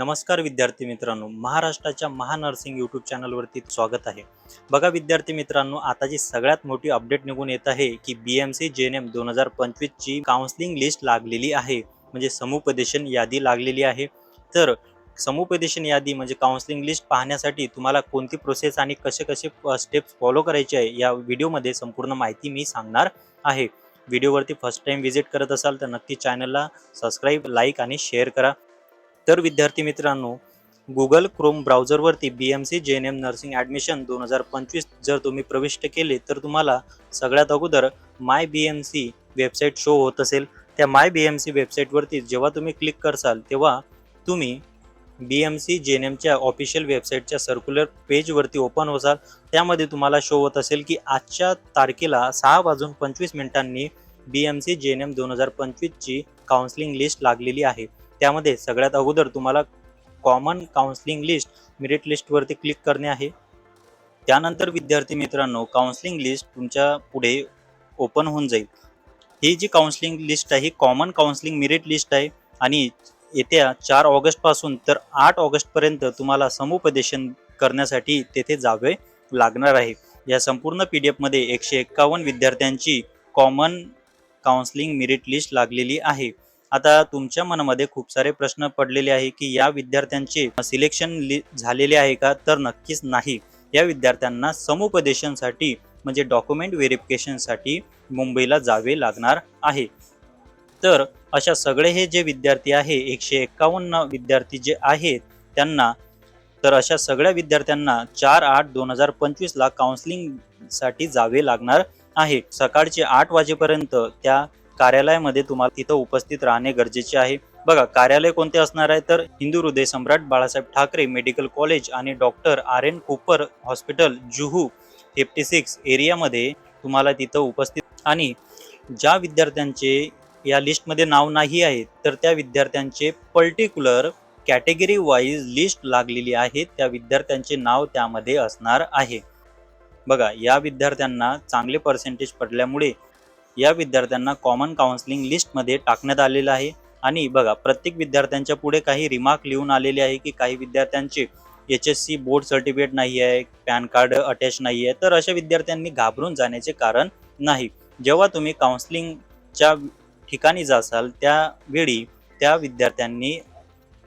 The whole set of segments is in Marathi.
नमस्कार विद्यार्थी मित्रांनो महाराष्ट्राच्या महानर्सिंग यूट्यूब चॅनलवरती स्वागत आहे. बघा विद्यार्थी मित्रांनो आताची सगळ्यात मोठी अपडेट निघून येत आहे की B M C J N M दोन हजार पंचवीसची काउन्सिलिंग लिस्ट लागलेली आहे. म्हणजे समुपदेशन यादी लागलेली आहे. तर समुपदेशन यादी म्हणजे काउन्सिलिंग लिस्ट पाहण्यासाठी तुम्हाला कोणती प्रोसेस आणि कसे कसे स्टेप्स फॉलो करायचे आहे या व्हिडिओमध्ये संपूर्ण माहिती मी सांगणार आहे. व्हिडिओवरती फर्स्ट टाइम व्हिजिट करत असाल तर नक्की चॅनलला सबस्क्राईब लाईक आणि शेअर करा. तर विद्यार्थी मित्रांनो Google Chrome ब्राउझरवरती B M C J N M nursing admission दोन हजार पंचवीस जर तुम्ही प्रविष्ट केले तर तुम्हाला सगळ्यात अगोदर my B M C website show होत असेल. त्या माय बी एम सी वेबसाईटवरती जेव्हा तुम्ही क्लिक करसाल तेव्हा तुम्ही B M C J N एमच्या ऑफिशियल वेबसाईटच्या सर्क्युलर पेजवरती ओपन होसाल. त्यामध्ये तुम्हाला शो होत असेल की आजच्या तारखेला सहा वाजून पंचवीस मिनिटांनी B M C J N M दोन हजार पंचवीसची काउन्सिलिंग लिस्ट लागलेली आहे. त्यामध्ये सगळ्यात अगोदर तुम्हाला कॉमन काउन्सलिंग लिस्ट मेरिट लिस्टवरती क्लिक करणे आहे. त्यानंतर विद्यार्थी मित्रांनो काउन्सलिंग लिस्ट तुमच्यापुढे ओपन होऊन जाईल. ही जी काउन्सलिंग लिस्ट आहे ही कॉमन काउन्सलिंग मेरिट लिस्ट आहे आणि येत्या चार ऑगस्टपासून तर आठ ऑगस्टपर्यंत तुम्हाला समुपदेशन करण्यासाठी तेथे जावे लागणार आहे. या संपूर्ण पी डी एफमध्ये एकशे एक्कावन्न विद्यार्थ्यांची कॉमन काउन्सलिंग मेरिट लिस्ट लागलेली आहे. आता तुमच्या मनामध्ये खूप सारे प्रश्न पडलेले आहे की या विद्यार्थ्यांचे सिलेक्शन झालेले आहे का? तर नक्कीच नाही. या विद्यार्थ्यांना समुपदेशनसाठी म्हणजे डॉक्युमेंट व्हेरिफिकेशनसाठी मुंबईला जावे लागणार आहे. तर अशा सगळे हे जे विद्यार्थी आहे एकशे एक्कावन्न विद्यार्थी जे आहेत त्यांना तर अशा सगळ्या विद्यार्थ्यांना चार आठ दोन हजार पंचवीसला काउन्सिलिंगसाठी जावे लागणार आहे. सकाळचे आठ वाजेपर्यंत त्या कार्यालयामध्ये तुम्हाला तिथं उपस्थित राहणे गरजेचे आहे. बघा कार्यालय कोणते असणार आहे? तर हिंदू हृदय सम्राट बाळासाहेब ठाकरे मेडिकल कॉलेज आणि doctor R N Cooper hospital Juhu fifty six एरियामध्ये तुम्हाला तिथं उपस्थित आणि ज्या विद्यार्थ्यांचे या लिस्टमध्ये नाव नाही आहे तर त्या विद्यार्थ्यांचे पर्टिक्युलर कॅटेगरी वाईज लिस्ट लागलेली आहे. त्या विद्यार्थ्यांचे नाव त्यामध्ये असणार आहे. बघा या विद्यार्थ्यांना चांगले पर्सेंटेज पडल्यामुळे या विद्यार्थ्यांना कॉमन काउन्सिलिंग लिस्टमध्ये टाकण्यात आलेलं आहे. आणि बघा प्रत्येक विद्यार्थ्यांच्या पुढे काही रिमार्क लिहून आलेले आहे की काही विद्यार्थ्यांचे H S C board certificate नाही आहे पॅन कार्ड अटॅच नाही आहे. तर अशा विद्यार्थ्यांनी घाबरून जाण्याचे कारण नाही. जेव्हा तुम्ही काउन्सिलिंगच्या ठिकाणी जासाल त्यावेळी त्या विद्यार्थ्यांनी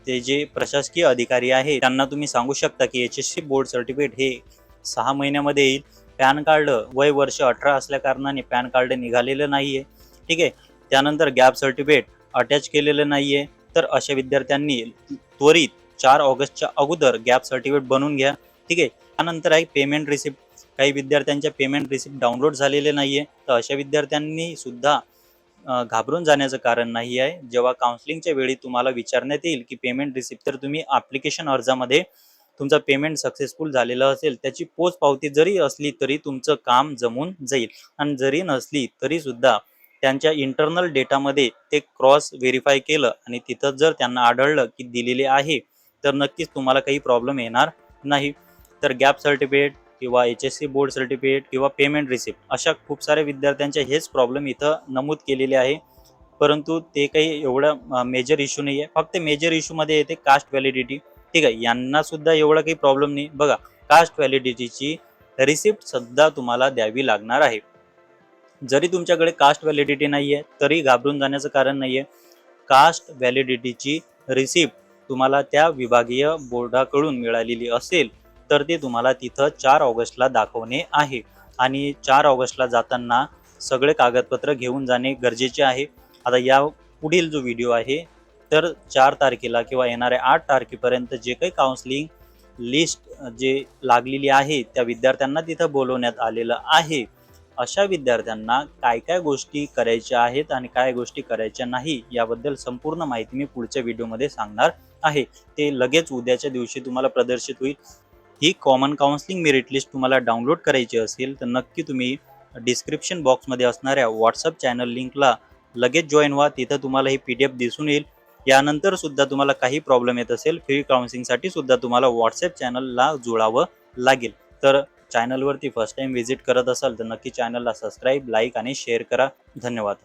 ते जे प्रशासकीय अधिकारी आहे त्यांना तुम्ही सांगू शकता की H S C board certificate हे सहा महिन्यामध्ये येईल. पॅन कार्ड वय वर्ष अठरा असल्या कारणाने पॅन कार्ड निघालेलं नाही आहे ठीक आहे? त्यानंतर गॅप सर्टिफिकेट अटॅच केलेलं नाही आहे तर अशा विद्यार्थ्यांनी त्वरित चार ऑगस्टच्या अगोदर गॅप सर्टिफिकेट बनवून घ्या. ठीक आहे? त्यानंतर आहे पेमेंट रिसिप्ट. काही विद्यार्थ्यांच्या पेमेंट रिसिप्ट डाउनलोड झालेले नाही आहे तर अशा विद्यार्थ्यांनी सुद्धा घाबरून जाण्याचं कारण नाही आहे. जेव्हा काउन्सिलिंगच्या वेळी तुम्हाला विचारण्यात येईल की पेमेंट रिसिप्ट तर तुम्ही ॲप्लिकेशन अर्जामध्ये तुमचं पेमेंट सक्सेसफुल झालेलं असेल त्याची पोच पावती जरी असली तरी तुमचं काम जमून जाईल. आणि जरी नसली तरी सुद्धा त्यांच्या इंटरनल डेटामध्ये ते क्रॉस व्हेरीफाय केलं आणि तिथं जर त्यांना आढळलं की दिलेले आहे तर नक्कीच तुम्हाला काही प्रॉब्लेम येणार नाही. तर गॅप सर्टिफिकेट किंवा H S C board certificate किंवा पेमेंट रिसिप्ट अशा खूप साऱ्या विद्यार्थ्यांचे हेच प्रॉब्लेम इथं नमूद केलेले आहे. परंतु ते काही एवढं मेजर इश्यू नाही आहे फक्त मेजर इश्यूमध्ये येते कास्ट व्हॅलिडिटी ठीक आहे यांना सुद्धा एवढा काही प्रॉब्लेम नाही. बघा कास्ट व्हॅलिडिटीची रिसिप्ट सुद्धा तुम्हाला द्यावी लागणार आहे. जरी तुमच्याकडे कास्ट व्हॅलिडिटी नाही आहे तरी घाबरून जाण्याचं कारण नाही आहे कास्ट व्हॅलिडिटीची रिसिप्ट तुम्हाला त्या विभागीय बोर्डाकडून मिळालेली असेल तर ते तुम्हाला तिथं चार ऑगस्टला दाखवणे आहे. आणि चार ऑगस्टला जाताना सगळे कागदपत्र घेऊन जाणे गरजेचे आहे. आता या पुढील जो व्हिडिओ आहे तर चार तारखेला किंवा येणाऱ्या आठ तारखेपर्यंत जे काही काउन्सिलिंग लिस्ट जे लागलेली आहे त्या विद्यार्थ्यांना तिथं बोलवण्यात आलेलं आहे. अशा विद्यार्थ्यांना काय काय गोष्टी करायच्या आहेत आणि काय गोष्टी करायच्या नाही याबद्दल संपूर्ण माहिती मी पुढच्या व्हिडिओमध्ये सांगणार आहे. ते लगेच उद्याच्या दिवशी तुम्हाला प्रदर्शित होईल. ही कॉमन काउन्सिलिंग मेरिट लिस्ट तुम्हाला डाउनलोड करायची असेल तर नक्की तुम्ही डिस्क्रिप्शन बॉक्समध्ये असणाऱ्या व्हॉट्सअप चॅनल लिंकला लगेच जॉईन व्हा. तिथं तुम्हाला ही पी डी एफ दिसून येईल. यानंतर सुद्धा तुम्हाला काही प्रॉब्लेम येत असेल फ्री काउन्सिलिंगसाठी सुद्धा तुम्हाला व्हॉट्सअप चॅनलला जुळावं लागेल. तर चॅनलवरती फर्स्ट टाइम व्हिजिट करत असाल तर नक्की चॅनलला सबस्क्राईब लाईक आणि शेअर करा. धन्यवाद.